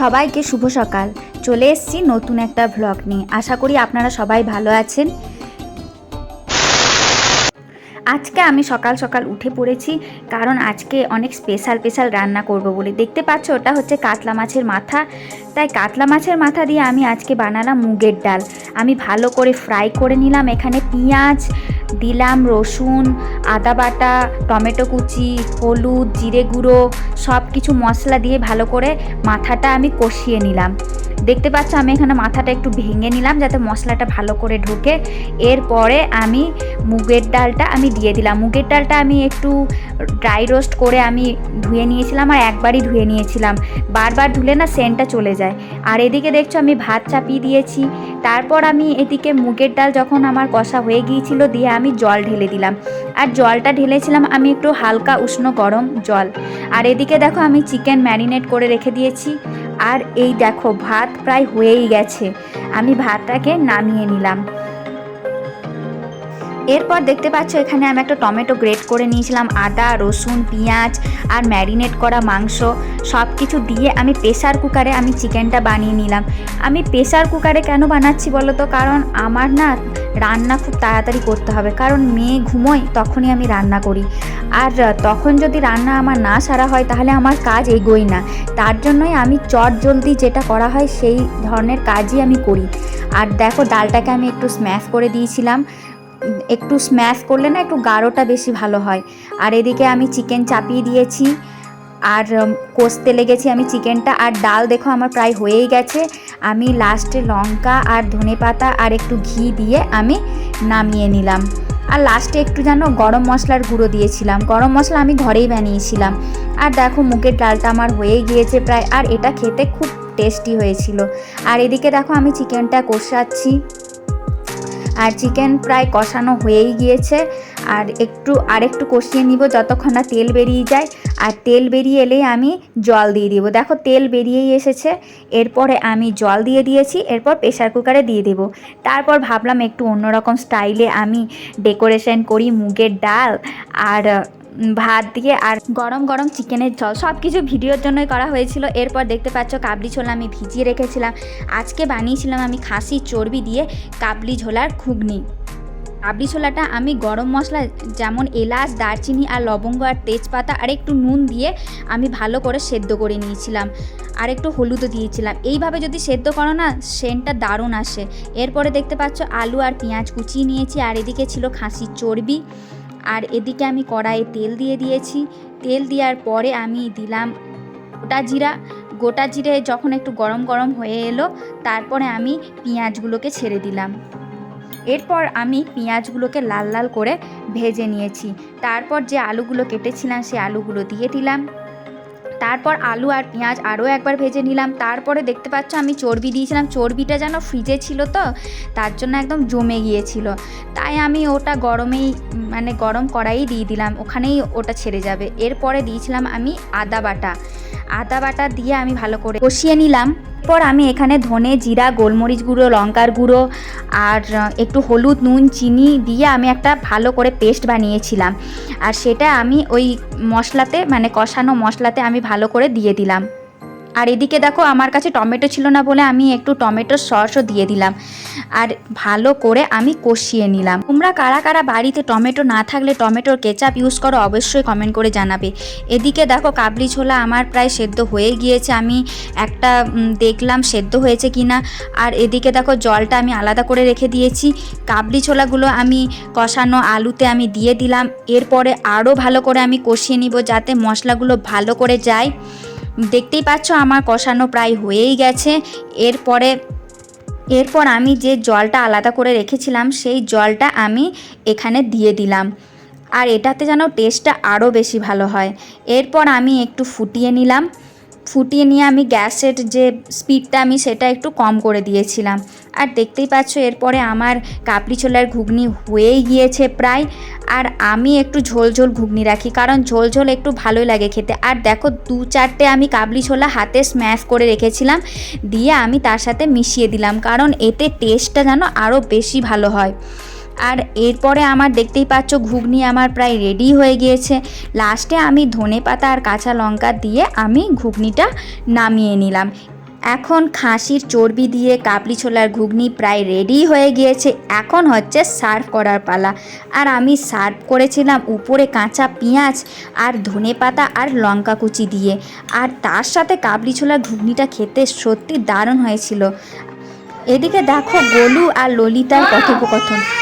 সবাইকে শুভ সকাল। চলে এসছি নতুন একটা ভ্লগ নিয়ে। আশা করি আপনারা সবাই ভালো আছেন। আজকে আমি সকাল সকাল উঠে পড়েছি, কারণ আজকে অনেক স্পেশাল স্পেশাল রান্না করব বলে। দেখতে পাচ্ছ, ওটা হচ্ছে কাতলা মাছের মাথা। তাই কাতলা মাছের মাথা দিয়ে আমি আজকে বানালাম মুগের ডাল। আমি ভালো করে ফ্রাই করে নিলাম, এখানে পেঁয়াজ, দিলাম রসুন, আদা বাটা, টমেটো কুচি, হলুদ, জিরে গুঁড়ো সব কিছু মশলা দিয়ে ভালো করে মাথাটা আমি কষিয়ে নিলাম। দেখতে পাচ্ছ, আমি এখানে মাথাটা একটু ভেঙে নিলাম যাতে মশলাটা ভালো করে ঢোকে। এরপরে আমি মুগের ডালটা আমি দিয়ে দিলাম। মুগের ডালটা আমি একটু ড্রাই রোস্ট করে আমি ধুয়ে নিয়েছিলাম আর একবারই ধুয়ে নিয়েছিলাম। বারবার ধুলে না সেন্টটা চলে যায়। আর এদিকে দেখছ, আমি ভাত চাপিয়ে দিয়েছি। তারপর আমি এদিকে মুগের ডাল যখন আমার কষা হয়ে গিয়েছিল, দিয়ে আমি জল ঢেলে দিলাম। আর জলটা ঢেলেছিলাম আমি একটু হালকা উষ্ণ গরম জল। আর এদিকে দেখো, আমি চিকেন ম্যারিনেট করে রেখে দিয়েছি। আর এই দেখো ভাত প্রায় হয়েই গেছে। আমি ভাতটাকে নামিয়ে নিলাম। এরপর দেখতে পাচ্ছ এখানে আমি একটা টমেটো গ্রেট করে নিয়েছিলাম, আদা, রসুন, পেঁয়াজ আর ম্যারিনেট করা মাংস সব কিছু দিয়ে আমি প্রেশার কুকারে আমি চিকেনটা বানিয়ে নিলাম। আমি প্রেশার কুকারে কেন বানাচ্ছি বলো তো কারণ আমার না রান্না খুব তাড়াতাড়ি করতে হবে, কারণ মেয়ে ঘুমোয় তখনই আমি রান্না করি। আর তখন যদি রান্না আমার না সারা হয় তাহলে আমার কাজ এগোই না। তার জন্যই আমি চট জলদি যেটা করা হয় সেই ধরনের কাজই আমি করি। আর দেখো ডালটাকে আমি একটু স্ম্যাশ করে দিয়েছিলাম। একটু স্ম্যাশ করলে না একটু গাঢ়টা বেশি ভালো হয়। আর এদিকে আমি চিকেন চাপিয়ে দিয়েছি। আর কষতে লেগেছি আমি চিকেনটা আর ডাল দেখো আমার প্রায় হয়েই গেছে। আমি লাস্টে লঙ্কা আর ধনে পাতা আর একটু ঘি দিয়ে আমি নামিয়ে নিলাম। আর লাস্টে একটু যেন গরম মশলার গুঁড়ো দিয়েছিলাম। গরম মশলা আমি ঘরেই বানিয়েছিলাম। আর দেখো মুগের ডালটা আমার হয়েই গিয়েছে প্রায়। আর এটা খেতে খুব টেস্টি হয়েছিল। আর এদিকে দেখো আমি চিকেনটা কষাচ্ছি। আর চিকেন প্রায় কষানো হয়েই গিয়েছে। আর একটু, আরেকটু কষিয়ে নিব যতক্ষণ না তেল বেরিয়ে যায়। আর তেল বেরিয়ে এলেই আমি জল দিয়ে দিব। দেখো তেল বেরিয়েই এসেছে। এরপরে আমি জল দিয়ে দিয়েছি, এরপর প্রেশার কুকারে দিয়ে দেব। তারপর ভাবলাম একটু অন্যরকম স্টাইলে আমি ডেকোরেশন করি মুগের ডাল। আর ভাত দিয়ে আর গরম গরম চিকেনের ঝোল। সব কিছু ভিডিওর জন্যই করা হয়েছিল। এরপর দেখতে পাচ্ছ কাবলি ছোলা আমি ভিজিয়ে রেখেছিলাম। আজকে বানিয়েছিলাম আমি খাসি চর্বি দিয়ে কাবলি ঝোলার ঘুগনি। কাবলি ছোলাটা আমি গরম মশলা যেমন এলাচ, দারচিনি আর লবঙ্গ আর তেজপাতা আর একটু নুন দিয়ে আমি ভালো করে সেদ্ধ করে নিয়েছিলাম। আর একটু হলুদও দিয়েছিলাম। এইভাবে যদি সেদ্ধ করো না, সেন্টটা দারুণ আসে। এরপরে দেখতে পাচ্ছ আলু আর পেঁয়াজ কুচিয়ে নিয়েছি। আর এদিকে ছিল খাসির চর্বি। আর এদিকে আমি কড়াইয়ে তেল দিয়ে দিয়েছি। তেল দেওয়ার পরে আমি দিলাম গোটা জিরা। গোটা জিরে যখন একটু গরম গরম হয়ে এলো, তারপরে আমি পেঁয়াজগুলোকে ছেড়ে দিলাম। এরপর আমি পেঁয়াজগুলোকে লাল লাল করে ভেজে নিয়েছি। তারপর যে আলুগুলো কেটেছিলাম সেই আলুগুলো দিয়ে দিলাম। তারপর আলু আর পেঁয়াজ আরও একবার ভেজে নিলাম। তারপরে দেখতে পাচ্ছ আমি চর্বি দিয়েছিলাম। চর্বিটা যেন ফ্রিজে ছিল তো, তার জন্য একদম জমে গিয়েছিল। তাই আমি ওটা গরমেই মানে গরম কড়াই দিয়ে দিলাম। ওখানেই ওটা ছেড়ে যাবে। এরপরে দিয়েছিলাম আমি আদা বাটা। আদা বাটা দিয়ে আমি ভালো করে কষিয়ে নিলাম। এরপর আমি এখানে ধনে জিরা, গোলমরিচ গুঁড়ো, লঙ্কার গুঁড়ো আর একটু হলুদ, নুন, চিনি দিয়ে আমি একটা ভালো করে পেস্ট বানিয়েছিলাম। আর সেটা আমি ওই মশলাতে মানে কষানো মশলাতে আমি ভালো করে দিয়ে দিলাম। আর এদিকে দেখো, আমার কাছে টমেটো ছিল না বলে আমি একটু টমেটোর সসও দিয়ে দিলাম। আর ভালো করে আমি কষিয়ে নিলাম। তোমরা কারা কারা বাড়িতে টমেটো না থাকলে টমেটোর কেচাপ ইউজ করো, অবশ্যই কমেন্ট করে জানাবে। এদিকে দেখো, কাবলি ছোলা আমার প্রায় সেদ্ধ হয়ে গিয়েছে। আমি একটা দেখলাম সেদ্ধ হয়েছে কি না আর এদিকে দেখো, জলটা আমি আলাদা করে রেখে দিয়েছি। কাবলি ছোলাগুলো আমি কষানো আলুতে আমি দিয়ে দিলাম। এরপরে আরও ভালো করে আমি কষিয়ে নিব যাতে মশলাগুলো ভালো করে যায়। দেখতেই পাচ্ছ আমার কষানো প্রায় হয়েই গেছে। এরপরে, এরপর আমি যে জলটা আলাদা করে রেখেছিলাম, সেই জলটা আমি এখানে দিয়ে দিলাম। আর এটাতে যেন টেস্টটা আরও বেশি ভালো হয়। এরপর আমি একটু ফুটিয়ে নিলাম। ফুটিয়ে নিয়ে আমি গ্যাসের যে স্পিডটা আমি সেটা একটু কম করে দিয়েছিলাম। আর দেখতেই পাচ্ছ এরপরে আমার কাপড়ি ছোলার ঘুগনি হয়েই গিয়েছে প্রায়। আর আমি একটু ঝোল ঝোল ঘুগনি রাখি, কারণ ঝোল ঝোল একটু ভালোই লাগে খেতে। আর দেখো, দু চারটে আমি কাবলি ছোলা হাতে স্ম্যাশ করে রেখেছিলাম, দিয়ে আমি তার সাথে মিশিয়ে দিলাম, কারণ এতে টেস্টটা যেন আরও বেশি ভালো হয়। আর এরপরে আমার দেখতেই পাচ্ছ ঘুগনি আমার প্রায় রেডি হয়ে গিয়েছে। লাস্টে আমি ধনে পাতা আর কাঁচা লঙ্কা দিয়ে আমি ঘুগনিটা নামিয়ে নিলাম। এখন খাসির চর্বি দিয়ে কাবলি ছোলার ঘুগনি প্রায় রেডি হয়ে গিয়েছে। এখন হচ্ছে সার্ভ করার পালা। আর আমি সার্ভ করেছিলাম উপরে কাঁচা পেঁয়াজ আর ধনে পাতা আর লঙ্কা কুচি দিয়ে। আর তার সাথে কাবলি ছোলার ঘুগনিটা খেতে সত্যি দারুণ হয়েছিল। এদিকে দেখো গোলু আর ললিতার কথোপকথন।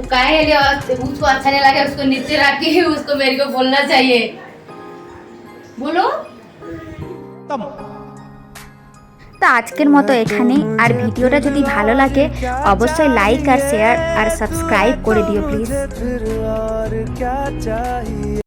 वो काहे लिए उसको अच्छा नहीं लगे उसको नीचे रख के उसको मेरे को बोलना चाहिए बोलो তো আজকের মতো এখানেই আর ভিডিওটা যদি ভালো লাগে অবশ্যই লাইক আর শেয়ার আর সাবস্ক্রাইব করে দিও প্লিজ